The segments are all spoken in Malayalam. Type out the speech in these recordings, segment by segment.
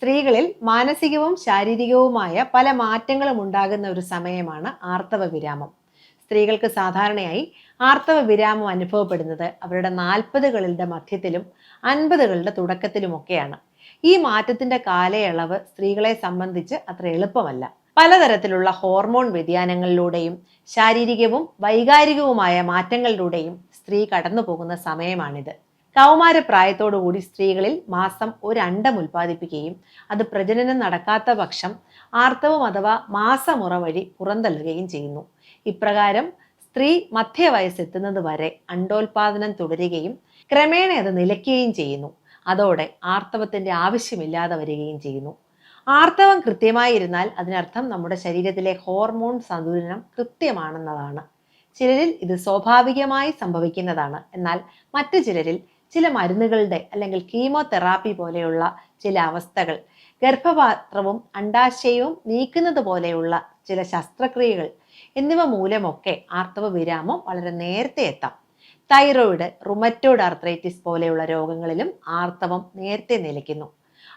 സ്ത്രീകളിൽ മാനസികവും ശാരീരികവുമായ പല മാറ്റങ്ങളും ഉണ്ടാകുന്ന ഒരു സമയമാണ് ആർത്തവ വിരാമം. സ്ത്രീകൾക്ക് സാധാരണയായി ആർത്തവ വിരാമം അനുഭവപ്പെടുന്നത് അവരുടെ നാൽപ്പതുകളുടെ മധ്യത്തിലും അൻപതുകളുടെ തുടക്കത്തിലുമൊക്കെയാണ്. ഈ മാറ്റത്തിന്റെ കാലയളവ് സ്ത്രീകളെ സംബന്ധിച്ച് അത്ര എളുപ്പമല്ല. പലതരത്തിലുള്ള ഹോർമോൺ വ്യതിയാനങ്ങളിലൂടെയും ശാരീരികവും വൈകാരികവുമായ മാറ്റങ്ങളിലൂടെയും സ്ത്രീ കടന്നു പോകുന്ന സമയമാണിത്. കൗമാരപ്രായത്തോടുകൂടി സ്ത്രീകളിൽ മാസം ഒരു അണ്ടം ഉൽപ്പാദിപ്പിക്കുകയും അത് പ്രജനനം നടക്കാത്ത പക്ഷം ആർത്തവം അഥവാ മാസമുറ വഴി പുറന്തള്ളുകയും ചെയ്യുന്നു. ഇപ്രകാരം സ്ത്രീ മധ്യവയസ്സെത്തുന്നത് വരെ അണ്ടോൽപാദനം തുടരുകയും ക്രമേണ അത് നിലയ്ക്കുകയും ചെയ്യുന്നു. അതോടെ ആർത്തവത്തിന്റെ ആവശ്യമില്ലാതെ വരികയും ചെയ്യുന്നു. ആർത്തവം കൃത്യമായിരുന്നാൽ അതിനർത്ഥം നമ്മുടെ ശരീരത്തിലെ ഹോർമോൺ സന്തുലനം കൃത്യമാണെന്നതാണ്. ചിലരിൽ ഇത് സ്വാഭാവികമായി സംഭവിക്കുന്നതാണ്. എന്നാൽ മറ്റു ചിലരിൽ ചില മരുന്നുകളുടെ അല്ലെങ്കിൽ കീമോതെറാപ്പി പോലെയുള്ള ചില അവസ്ഥകൾ ഗർഭപാത്രവും അണ്ടാശയവും നീക്കുന്നത് പോലെയുള്ള ചില ശസ്ത്രക്രിയകൾ എന്നിവ മൂലമൊക്കെ ആർത്തവ വിരാമം വളരെ നേരത്തെ എത്താം. തൈറോയിഡ് റുമറ്റോയിഡ് ആർത്രൈറ്റിസ് പോലെയുള്ള രോഗങ്ങളിലും ആർത്തവം നേരത്തെ നിലയ്ക്കുന്നു.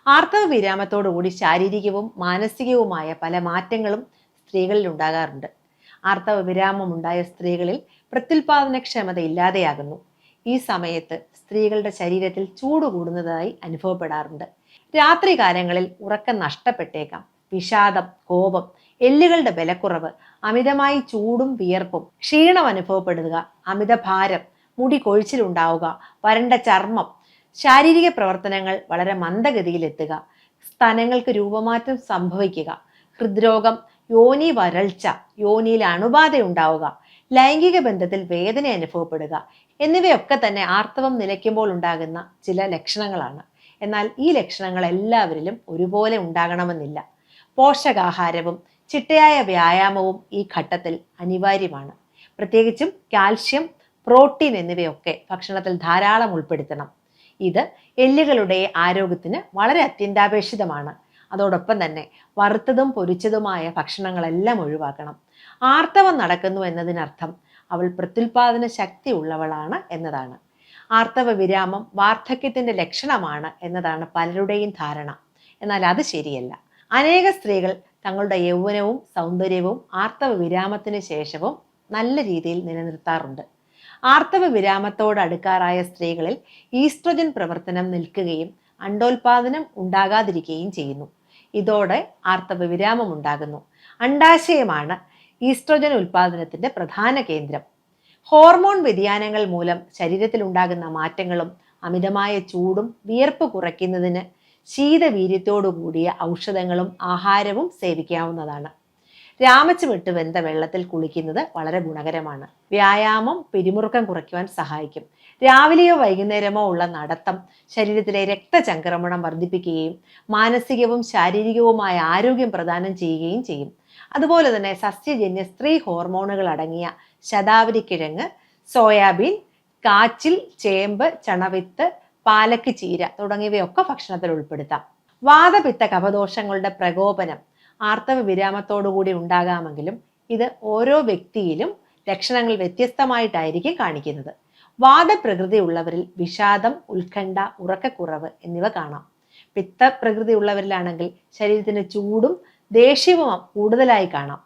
ആർത്തവ വിരാമത്തോടുകൂടി ശാരീരികവും മാനസികവുമായ പല മാറ്റങ്ങളും സ്ത്രീകളിൽ ഉണ്ടാകാറുണ്ട്. ആർത്തവ വിരാമം ഉണ്ടായ സ്ത്രീകളിൽ പ്രത്യുൽപാദനക്ഷമത ഇല്ലാതെയാകുന്നു. ഈ സമയത്ത് സ്ത്രീകളുടെ ശരീരത്തിൽ ചൂട് കൂടുന്നതായി അനുഭവപ്പെടാറുണ്ട്. രാത്രി കാലങ്ങളിൽ ഉറക്കം നഷ്ടപ്പെട്ടേക്കാം. വിഷാദം കോപം എല്ലുകളുടെ ബലക്കുറവ് അമിതമായി ചൂടും വിയർപ്പും ക്ഷീണം അനുഭവപ്പെടുക അമിതഭാരം മുടി കൊഴിച്ചിലുണ്ടാവുക വരണ്ട ചർമ്മം ശാരീരിക പ്രവർത്തനങ്ങൾ വളരെ മന്ദഗതിയിലെത്തുക സ്ഥലങ്ങൾക്ക് രൂപമാറ്റം സംഭവിക്കുക ഹൃദ്രോഗം യോനി വരൾച്ച യോനിയിൽ അണുബാധ ഉണ്ടാവുക ലൈംഗിക ബന്ധത്തിൽ വേദന അനുഭവപ്പെടുക എന്നിവയൊക്കെ തന്നെ ആർത്തവം നിലയ്ക്കുമ്പോൾ ഉണ്ടാകുന്ന ചില ലക്ഷണങ്ങളാണ്. എന്നാൽ ഈ ലക്ഷണങ്ങൾ എല്ലാവരിലും ഒരുപോലെ ഉണ്ടാകണമെന്നില്ല. പോഷകാഹാരവും ചിട്ടയായ വ്യായാമവും ഈ ഘട്ടത്തിൽ അനിവാര്യമാണ്. പ്രത്യേകിച്ചും കാൽഷ്യം പ്രോട്ടീൻ എന്നിവയൊക്കെ ഭക്ഷണത്തിൽ ധാരാളം ഉൾപ്പെടുത്തണം. ഇത് എല്ലുകളുടെ ആരോഗ്യത്തിന് വളരെ അത്യന്താപേക്ഷിതമാണ്. അതോടൊപ്പം തന്നെ വറുത്തതും പൊരിച്ചതുമായ ഭക്ഷണങ്ങളെല്ലാം ഒഴിവാക്കണം. ആർത്തവം നടക്കുന്നു എന്നതിനർത്ഥം അവൾ പ്രത്യുൽപാദന ശക്തി ഉള്ളവളാണ് എന്നതാണ്. ആർത്തവ വിരാമം വാർദ്ധക്യത്തിന്റെ ലക്ഷണമാണ് എന്നതാണ് പലരുടെയും ധാരണ. എന്നാൽ അത് ശരിയല്ല. അനേക സ്ത്രീകൾ തങ്ങളുടെ യൗവനവും സൗന്ദര്യവും ആർത്തവ വിരാമത്തിന് ശേഷവും നല്ല രീതിയിൽ നിലനിർത്താറുണ്ട്. ആർത്തവ വിരാമത്തോട് അടുക്കാറായ സ്ത്രീകളിൽ ഈസ്ട്രജൻ പ്രവർത്തനം നിൽക്കുകയും അണ്ടോൽപാദനം ഉണ്ടാകാതിരിക്കുകയും ചെയ്യുന്നു. ഇതോടെ ആർത്തവ വിരാമം ഉണ്ടാകുന്നു. അണ്ടാശയമാണ് ഈസ്ട്രോജൻ ഉൽപാദനത്തിന്റെ പ്രധാന കേന്ദ്രം. ഹോർമോൺ വ്യതിയാനങ്ങൾ മൂലം ശരീരത്തിൽ ഉണ്ടാകുന്ന മാറ്റങ്ങളും അമിതമായ ചൂടും വിയർപ്പ് കുറയ്ക്കുന്നതിന് ശീതവീര്യത്തോടു കൂടിയ ഔഷധങ്ങളും ആഹാരവും സേവിക്കാവുന്നതാണ്. രാമച്ചുമിട്ട് വെന്ത വെള്ളത്തിൽ കുളിക്കുന്നത് വളരെ ഗുണകരമാണ്. വ്യായാമം പിരിമുറുക്കം കുറയ്ക്കുവാൻ സഹായിക്കും. രാവിലെയോ വൈകുന്നേരമോ ഉള്ള നടത്തം ശരീരത്തിലെ രക്തചംക്രമണം വർദ്ധിപ്പിക്കുകയും മാനസികവും ശാരീരികവുമായ ആരോഗ്യം പ്രദാനം ചെയ്യുകയും ചെയ്യും. അതുപോലെ തന്നെ സസ്യജന്യ സ്ത്രീ ഹോർമോണുകൾ അടങ്ങിയ ശതാവരി കിഴങ്ങ് സോയാബീൻ കാച്ചിൽ ചേമ്പ് ചണവിത്ത് പാലക്ക് ചീര തുടങ്ങിയവയൊക്കെ ഭക്ഷണത്തിൽ ഉൾപ്പെടുത്താം. വാദപിത്ത കപദോഷങ്ങളുടെ പ്രകോപനം ആർത്തവ വിരാമത്തോടുകൂടി ഉണ്ടാകാമെങ്കിലും ഇത് ഓരോ വ്യക്തിയിലും ലക്ഷണങ്ങൾ വ്യത്യസ്തമായിട്ടായിരിക്കും കാണിക്കുന്നത്. വാദപ്രകൃതി ഉള്ളവരിൽ വിഷാദം ഉത്കണ്ഠ ഉറക്കക്കുറവ് എന്നിവ കാണാം. പിത്തപ്രകൃതി ഉള്ളവരിലാണെങ്കിൽ ശരീരത്തിന് ചൂടും ദേഷ്യവും കൂടുതലായി കാണാം.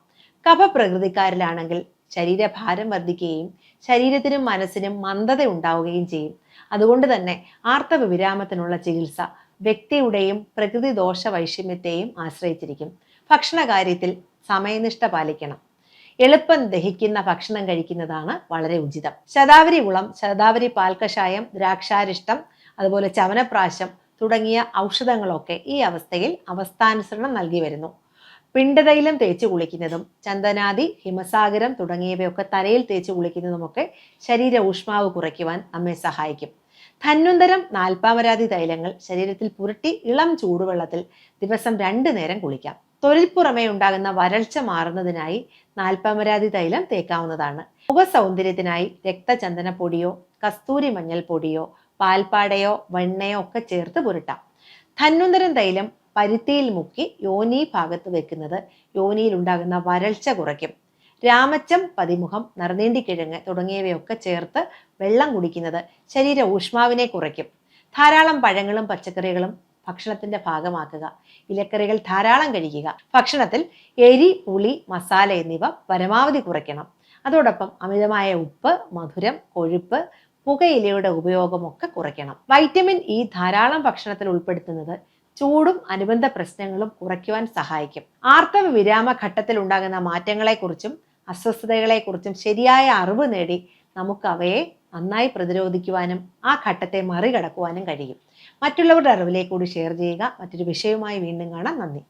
കഫപ്രകൃതിക്കാരിലാണെങ്കിൽ ശരീരഭാരം വർദ്ധിക്കുകയും ശരീരത്തിനും മനസ്സിനും മന്ദത ഉണ്ടാവുകയും ചെയ്യും. അതുകൊണ്ട് തന്നെ ആർത്തവ വിരാമത്തിനുള്ള ചികിത്സ വ്യക്തിയുടെയും പ്രകൃതി ദോഷ വൈഷമ്യത്തെയും ആശ്രയിച്ചിരിക്കും. ഭക്ഷണ കാര്യത്തിൽ സമയനിഷ്ഠ പാലിക്കണം. എളുപ്പം ദഹിക്കുന്ന ഭക്ഷണം കഴിക്കുന്നതാണ് വളരെ ഉചിതം. ശതാവരി ഉളം ശതാവരി പാൽക്കഷായം ദ്രാക്ഷാരിഷ്ടം അതുപോലെ ചവനപ്രാശം തുടങ്ങിയ ഔഷധങ്ങളൊക്കെ ഈ അവസ്ഥയിൽ അവസ്ഥാനുസരണം നൽകി വരുന്നു. പിണ്ടതൈലം തേച്ച് കുളിക്കുന്നതും ചന്ദനാദി ഹിമസാഗരം തുടങ്ങിയവയൊക്കെ തലയിൽ തേച്ച് കുളിക്കുന്നതുമൊക്കെ ശരീര ഊഷ്മാവ് കുറയ്ക്കുവാൻ നമ്മെ സഹായിക്കും. ധന്വന്തരം നാൽപ്പാമരാതി തൈലങ്ങൾ ശരീരത്തിൽ പുരട്ടി ഇളം ചൂടുവെള്ളത്തിൽ ദിവസം രണ്ടു നേരം കുളിക്കാം. തൊഴിൽ പുറമേ ഉണ്ടാകുന്ന വരൾച്ച മാറുന്നതിനായി നാൽപ്പമരാതി തൈലം തേക്കാവുന്നതാണ്. മുഖസൗന്ദര്യത്തിനായി രക്തചന്ദന പൊടിയോ കസ്തൂരി മഞ്ഞൾ പൊടിയോ പാൽപ്പാടയോ വെണ്ണയോ ഒക്കെ ചേർത്ത് പുരട്ടാം. ധന്വന്തരം തൈലം പരുത്തിയിൽ മുക്കി യോനി ഭാഗത്ത് വെക്കുന്നത് യോനിയിൽ ഉണ്ടാകുന്ന വരൾച്ച കുറയ്ക്കും. രാമച്ചം പതിമുഖം നറുനീണ്ടിക്കിഴങ്ങ് തുടങ്ങിയവയൊക്കെ ചേർത്ത് വെള്ളം കുടിക്കുന്നത് ശരീര ഊഷ്മാവിനെ കുറയ്ക്കും. ധാരാളം പഴങ്ങളും പച്ചക്കറികളും ഭക്ഷണത്തിന്റെ ഭാഗമാക്കുക. ഇലക്കറികൾ ധാരാളം കഴിക്കുക. ഭക്ഷണത്തിൽ എരി പുളി മസാല എന്നിവ പരമാവധി കുറയ്ക്കണം. അതോടൊപ്പം അമിതമായ ഉപ്പ് മധുരം കൊഴുപ്പ് പുകയിലയുടെ ഉപയോഗമൊക്കെ കുറയ്ക്കണം. വൈറ്റമിൻ ഇ ധാരാളം ഭക്ഷണത്തിൽ ഉൾപ്പെടുത്തുന്നത് ചൂടും അനുബന്ധ പ്രശ്നങ്ങളും കുറയ്ക്കുവാൻ സഹായിക്കും. ആർത്തവ വിരാമ ഘട്ടത്തിൽ ഉണ്ടാകുന്ന മാറ്റങ്ങളെക്കുറിച്ചും അസ്വസ്ഥതകളെക്കുറിച്ചും ശരിയായ അറിവ് നേടി നമുക്ക് അവയെ നന്നായി പ്രതിരോധിക്കുവാനും ആ ഘട്ടത്തെ മറികടക്കുവാനും കഴിയും. മറ്റുള്ളവരുടെ അറിവിലേക്ക് കൂടി ഷെയർ ചെയ്യുക. മറ്റൊരു വിഷയവുമായി വീണ്ടും കാണാം. നന്ദി.